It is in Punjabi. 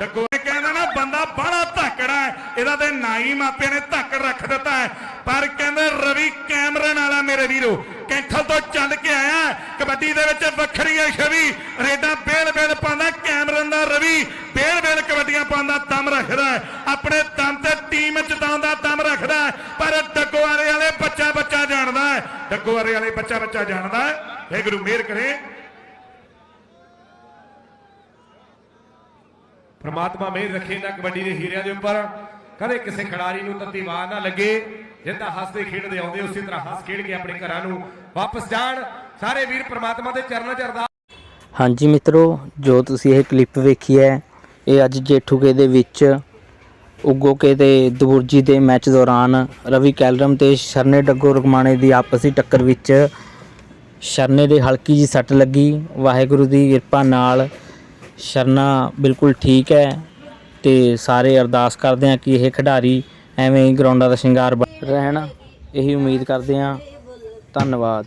ਡਕੋਏ ਕਹਿੰਦਾ ਨਾ ਬੰਦਾ ਬੜਾ ਧੱਕੜਾ ਹੈ, ਇਹਦਾ ਤੇ ਨਾ ਮਾਪਿਆਂ ਨੇ ਧੱਕ ਰੱਖ ਦਿੱਤਾ ਹੈ। ਪਰ ਕਹਿੰਦੇ ਰਵੀ ਕੈਮਰਨ ਵਾਲਾ ਮੇਰੇ ਵੀਰੋ, ਕੈਂਠਲ ਤੋਂ ਚੱਲ ਕੇ ਆਇਆ, ਕਬੱਡੀ ਦੇ ਵਿੱਚ ਵੱਖਰੀ ਹੈ ਛਵੀ, ਰੇਡਾ ਬੇਲ ਬੇਲ ਪਾਉਂਦਾ, ਕੈਮਰਨ ਦਾ ਰਵੀ ਬੇਲ ਬੇਲ ਕਬੱਡੀਆਂ ਪਾਉਂਦਾ, ਦਮ ਰੱਖਦਾ ਆਪਣੇ ਦਮ ਤੇ ਟੀਮ ਚ ਦਾ ਦਮ ਰੱਖਦਾ ਪਰ ਡਕੋਆਰੇ ਵਾਲੇ ਬੱਚਾ ਬੱਚਾ ਜਾਣਦਾ ਹੈ ਡਕੋਆਰੇ ਵਾਲੇ ਬੱਚਾ ਬੱਚਾ ਜਾਣਦਾ ਹੈ। ਇਹ ਗੁਰੂ ਮਿਹਰ ਕਰੇ। ਪ੍ਰਮਾਤਮਾ ਮਿਹਰ ਰੱਖੇ ਨਾ ਕਬੱਡੀ ਦੇ ਹੀਰਿਆਂ ਦੇ ਉੱਪਰ। ਕਦੇ ਕਿਸੇ ਖਿਡਾਰੀ ਨੂੰ ਤੱਤੀ ਵਾਰ ਨਾ ਲੱਗੇ, ਜਿੱਦਾਂ ਹੱਸਦੇ ਖੇਡਦੇ ਆਉਂਦੇ, ਉਸੇ ਤਰ੍ਹਾਂ ਹੱਸ ਖੇਡ ਕੇ ਆਪਣੇ ਘਰਾਂ ਨੂੰ ਵਾਪਸ ਜਾਣ। ਸਾਰੇ ਵੀਰ ਪ੍ਰਮਾਤਮਾ ਦੇ ਚਰਨਾਂ 'ਚ ਅਰਦਾਸ। ਹਾਂਜੀ ਮਿੱਤਰੋ, ਜੋ ਤੁਸੀਂ ਇਹ ਕਲਿੱਪ ਵੇਖੀ ਹੈ, ਇਹ ਅੱਜ ਜੇਠੂਕੇ ਦੇ ਵਿੱਚ, ਉਗੋਕੇ ਤੇ ਦਬੁਰਜੀ ਦੇ ਮੈਚ ਦੌਰਾਨ ਰਵੀ ਕੈਲਰਮ ਤੇ ਸ਼ਰਨੇ ਡੱਗੋ ਰਗਮਾਣੇ ਦੀ ਆਪਸੀ ਟੱਕਰ ਵਿੱਚ ਸ਼ਰਨੇ ਦੇ ਹਲਕੀ ਜੀ ਸੱਟ ਲੱਗੀ। ਵਾਹਿਗੁਰੂ ਦੀ ਕਿਰਪਾ ਨਾਲ ਸ਼ਰਨਾ ਬਿਲਕੁਲ ਠੀਕ ਹੈ ਤੇ ਸਾਰੇ ਅਰਦਾਸ ਕਰਦੇ ਹਾਂ ਕਿ ਇਹ ਖਿਡਾਰੀ ਐਵੇਂ ਹੀ ਗਰਾਊਂਡਾਂ ਦਾ ਸ਼ਿੰਗਾਰ ਬਣ ਰਹਿਣ। ਇਹੀ ਉਮੀਦ ਕਰਦੇ ਹਾਂ। ਧੰਨਵਾਦ।